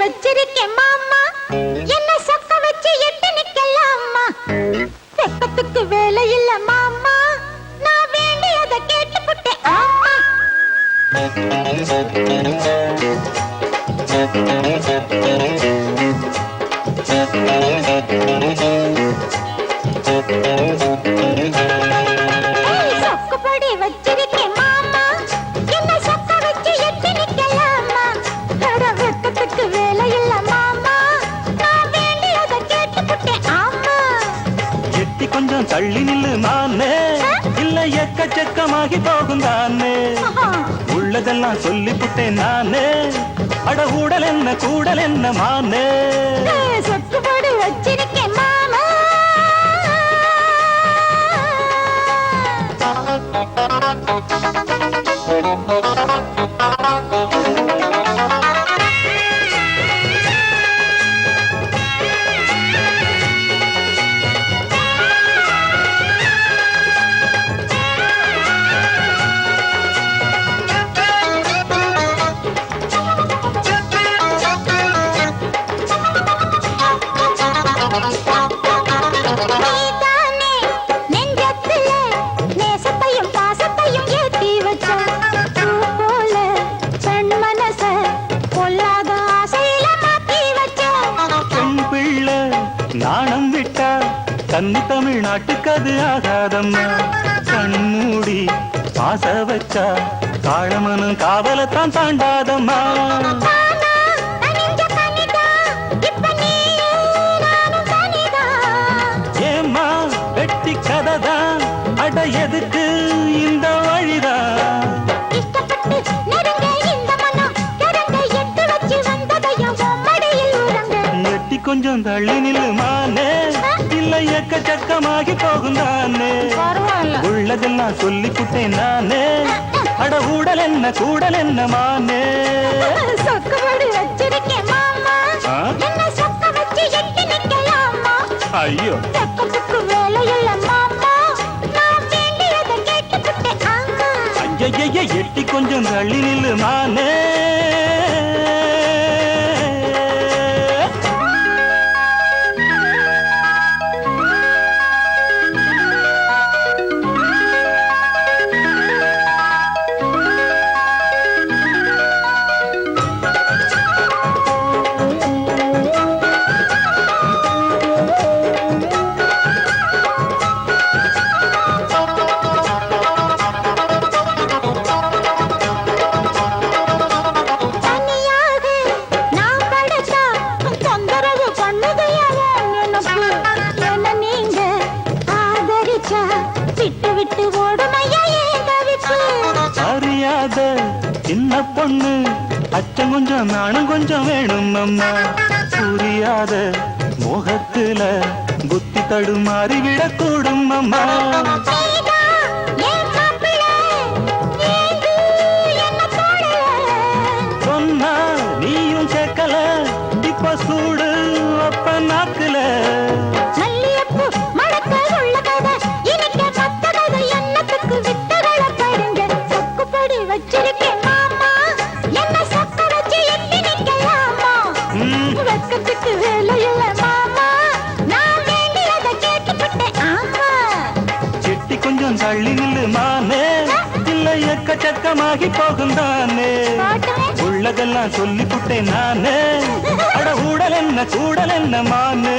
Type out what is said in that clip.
வச்சிருக்கேன் மாமா என்ன சொக்க வச்சு எட்டு நிக்கலாமா வெப்பத்துக்கு வேலை இல்ல மாமா நான் வேண்டியத கேட்டு புட்டேன் ஆமா ஏய், தள்ளி நில்லு நானே இல்ல எக்கச்சக்கமாகி போகும் தானே. உள்ளதெல்லாம் சொல்லிப்புட்டேன் நானே. அட ஊடல் என்ன கூடல் என்ன மானே. நாணம் விட்டா தன்னி தமிழ்நாட்டுக்கு அது ஆகாதம்மா. கண்மூடி பாச வச்சா காளமனும் காவலத்தான் தாண்டாதம்மா. கொஞ்சம் தள்ளி நில்லுமானே இல்ல எக்கச்சக்கமாகி போகும் தானே உள்ளதெல்லாம் சொல்லிப்புட்டேன் நானே. அட ஊடல் என்ன கூடல் என்ன மானே. ஐயோ. எட்டி கொஞ்சம் தள்ளி நில்லுமானே அறியாத சின்ன பொண்ணு அச்சம் கொஞ்சம் நானும் கொஞ்சம் வேணும் அம்மா. புரியாத மோகத்துல புத்தி தடுமாறி விடக்கூடும் அம்மா. தள்ளி நில்லு மானே இல்ல எக்கச்சக்கமாகி போகும் தானே பாட்டுமே. உள்ளதெல்லாம் சொல்லிப்புட்டேன் நானே. அட ஊடல் என்ன கூடல் என்ன மானே?